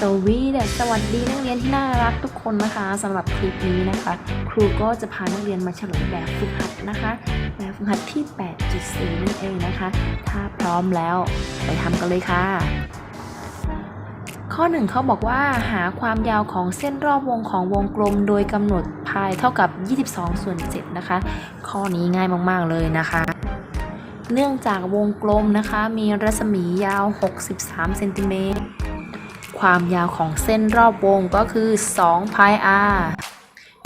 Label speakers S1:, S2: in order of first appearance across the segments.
S1: สวีเดสวัสดีนักเรียนที่น่ารักทุกคนนะคะสำหรับคลิปนี้นะคะ ครูก็จะพานักเรียนมาเฉลยแบบฝึกหัดนะคะแบบฝึกหัดที่ 8.4 นั่นเองนะคะ ถ้าพร้อมแล้วไปทำกันเลยค่ะ ข้อหนึ่งเขาบอกว่าหาความยาวของเส้นรอบวงของวงกลมโดยกำหนดพายเท่ากับ 22 ส่วน 7 นะคะ ข้อนี้ง่ายมากๆเลยนะคะเนื่องจากวงกลมนะคะ มีรัศมียาว 63 เซนติเมตร ความยาวของเส้นรอบวงก็คือ2 pi r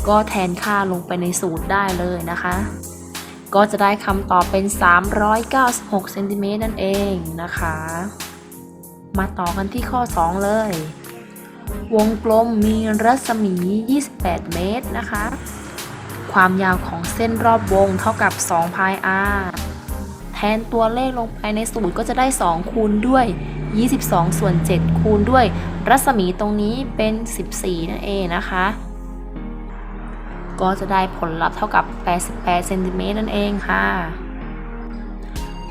S1: ก็แทนค่าลงไปในสูตรได้เลยนะคะ ก็จะได้คำตอบเป็น 396เซนติเมตรนั่นเองนะคะ มาต่อกันที่ข้อ 2 เลย วงกลมมีรัศมี 28 เมตรนะคะ ความยาวของเส้นรอบวงเท่ากับ2 pi r แทนตัวเลขลงไปในสูตรก็จะได้ 2 คูณด้วย 22 ส่วน 7 คูณด้วย รัศมีตรงนี้เป็น 14 นั่นเองนะคะ ก็จะได้ผลลัพธ์เท่ากับ 88เซนติเมตรนั่นเองค่ะ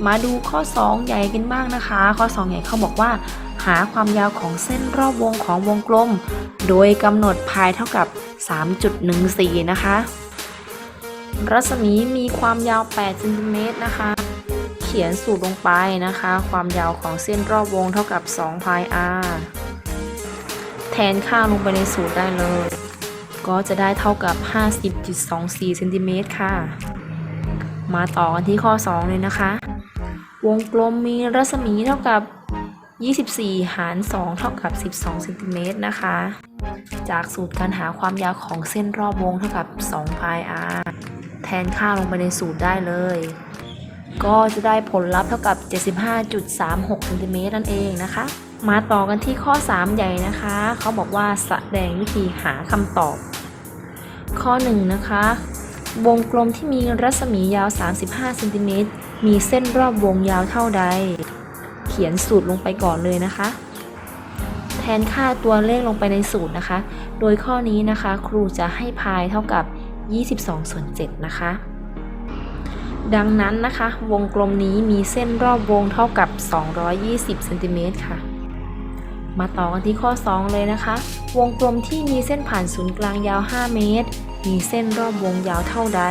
S1: มาดูข้อ 2 ใหญ่กันบ้างนะคะ ข้อ 2 ใหญ่เขาบอกว่า หาความยาวของเส้นรอบวงของวงกลม โดยกำหนดพายเท่ากับ 3.14 นะคะ รัศมีมีความยาว8เซนติเมตรนะคะ ขียนสูตรลงไปนะคะ ความยาวของเส้นรอบวงเท่ากับ2 pi r แทนค่าลงไปในสูตรได้เลย ก็จะได้เท่ากับ 50.24เซนติเมตรค่ะ มาต่อกันที่ข้อ 2 เลยนะคะ วงกลมมีรัศมีเท่ากับ 24 หาร 2 เท่ากับ 12เซนติเมตรนะคะ จากสูตรการหาความยาวของเส้นรอบวงเท่ากับ2 pi r แทนค่าลงไปในสูตรได้เลย ก็จะได้ผลลัพธ์เท่ากับ 75.36เซนติเมตรนั่นเองนะคะ มาต่อกันที่ข้อ 3 ใหญ่นะคะ เขาบอกว่าแสดงวิธีหาคำตอบ ข้อ 1 นะคะ วงกลมที่มีรัศมียาว 35เซนติเมตรมีเส้นรอบวงยาวเท่าใด เขียนสูตรลงไปก่อนเลยนะคะ แทนค่าตัวเลขลงไปในสูตรนะคะ โดยข้อนี้นะคะ ครูจะให้พายเท่ากับ 22ส่วน7นะคะ ดังนั้นนะคะ วงกลมนี้มีเส้นรอบวงเท่ากับ 220เซนติเมตรค่ะ มาต่อกันที่ข้อ 2 เลยนะคะ วงกลมที่มีเส้นผ่านศูนย์กลางยาว 5 เมตร มีเส้นรอบวงยาวเท่าใด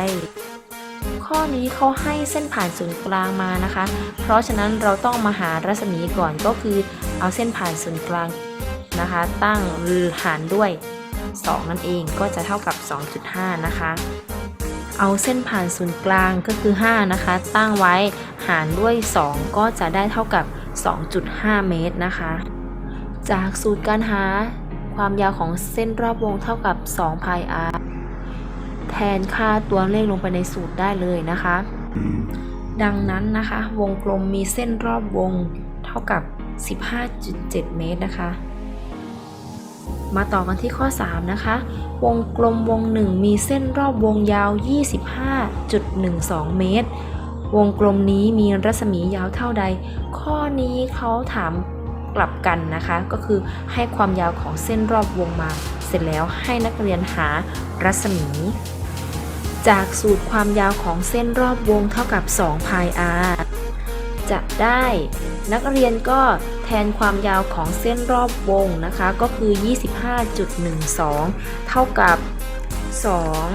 S1: ข้อนี้เขาให้เส้นผ่านศูนย์กลางมานะคะ เพราะฉะนั้นเราต้องมาหารัศมีก่อนก็คือ เอาเส้นผ่านศูนย์กลางนะคะ ตั้งหรือหารด้วย 2 นั่นเองก็จะเท่ากับ 2.5 นะคะ เอาเส้นผ่านศูนย์กลางก็คือ 5 นะคะ ตั้งไว้หารด้วย 2 ก็จะได้เท่ากับ 2.5 เมตรนะคะ จากสูตรการหาความยาวของเส้นรอบวงเท่ากับ2 pi r แทนค่าตัวเลขลงไปในสูตรได้เลยนะคะ ดังนั้นนะคะ วงกลมมีเส้นรอบวงเท่ากับ 15.7 เมตรนะคะ มาต่อกันที่ข้อ 3 นะคะ วงกลมวงหนึ่งมีเส้นรอบวงยาว 25.12 เมตร วงกลมนี้มีรัศมียาวเท่าใด ข้อนี้เขาถามกลับกันนะคะ ก็คือให้ความยาวของเส้นรอบวงมา เสร็จแล้วให้นักเรียนหารัศมี จากสูตรความยาวของเส้นรอบวงเท่ากับ2 pi r จะได้นักเรียนก็ แทนความยาวของเส้นรอบวงนะคะ ก็คือ 25.12 เท่ากับ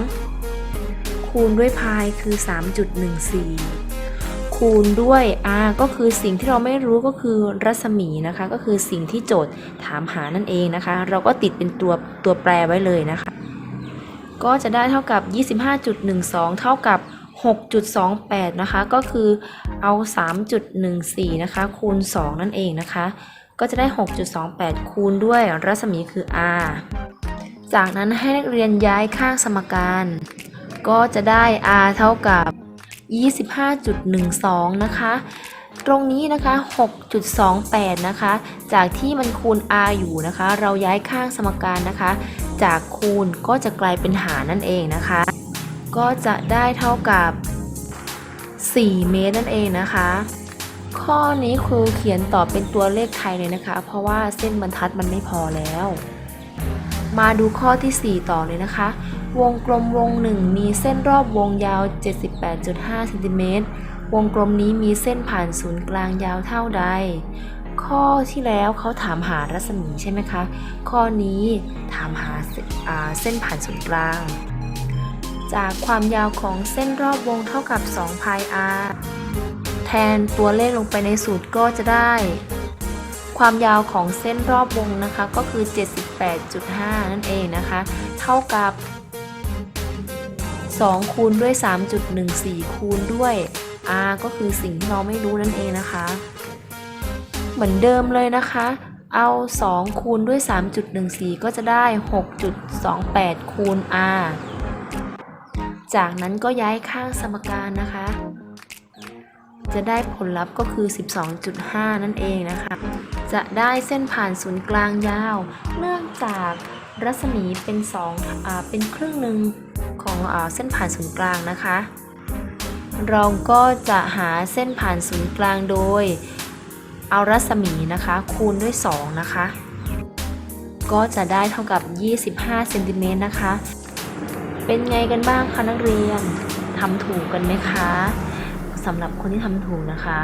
S1: 2 คูณด้วยพายคือ 3.14 คูณด้วย r ก็คือสิ่งที่เราไม่รู้ก็คือรัศมีนะคะ ก็คือสิ่งที่โจทย์ถามหานั่นเองนะคะ เราก็ติดเป็นตัวตัวแปรไว้เลยนะคะ ก็จะได้เท่ากับ 25.12 เท่ากับ 6.28 นะคะ ก็คือเอา 3.14 นะคะ คูณ 2 นั่นเองนะคะ ก็จะได้ 6.28 คูณด้วยรัศมีคือ r จากนั้นให้นักเรียนย้ายข้างสมการ ก็จะได้ r เท่ากับ 25.12 นะคะ ตรงนี้นะคะ 6.28 นะคะ จากที่มันคูณ r อยู่นะคะ เราย้ายข้างสมการนะคะ จากคูณก็จะกลายเป็นหารนั่นเองนะคะ ก็จะได้เท่ากับ 4 เมตรนั่นเองนะคะ ข้อนี้ครูเขียนตอบเป็นตัวเลขไทยเลยนะคะ เพราะว่าเส้นบรรทัดมันไม่พอแล้ว มาดูข้อที่ 4 ต่อเลยนะคะ วงกลมวงหนึ่งมีเส้นรอบวงยาว 78.5เซนติเมตรวงกลมนี้มีเส้นผ่านศูนย์กลางยาวเท่าใด ข้อที่แล้วเขาถามหารัศมีใช่ไหมคะ ข้อนี้ถามหาเส้นผ่านศูนย์กลาง จากความยาวของเส้นรอบวงเท่ากับ2 pi r แทนตัวเลขลงไปในสูตรก็จะได้ ความยาวของเส้นรอบวงนะคะก็คือ 78.5 นั่นเองนะคะ เท่ากับ 2 คูณด้วย 3.14 คูณด้วย r ก็คือสิ่งที่เราไม่รู้นั่นเองนะคะ เหมือนเดิมเลยนะคะเอา 2 คูณด้วย 3.14 ก็จะได้ 6.28 คูณ r จากนั้นก็ย้ายข้างสมการนะคะ จะได้ผลลัพธ์ก็คือ 12.5 นั่นเองนะคะ จะได้เส้นผ่านศูนย์กลางยาว เนื่องจากรัศมีเป็น2อ่าเป็นครึ่งหนึ่งของอาเส้นผ่านศูนย์กลางนะคะ เราก็จะหาเส้นผ่านศูนย์กลางโดย เอารัศมีนะคะ คูณด้วย 2 นะคะ ก็จะได้เท่ากับ 25เซนติเมตรนะคะ เป็นไงกันบ้างคะนักเรียนทำถูกกันไหมคะสำหรับคนที่ทำถูกนะคะ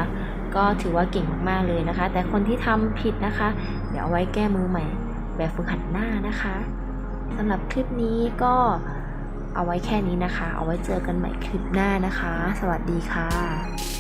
S1: ก็ถือว่าเก่งมากๆเลยนะคะ แต่คนที่ทำผิดนะคะ เดี๋ยวเอาไว้แก้มือใหม่ แบบฝึกหัดหน้านะคะสำหรับคลิปนี้ก็เอาไว้แค่นี้นะคะ เอาไว้เจอกันใหม่คลิปหน้านะคะ สวัสดีค่ะ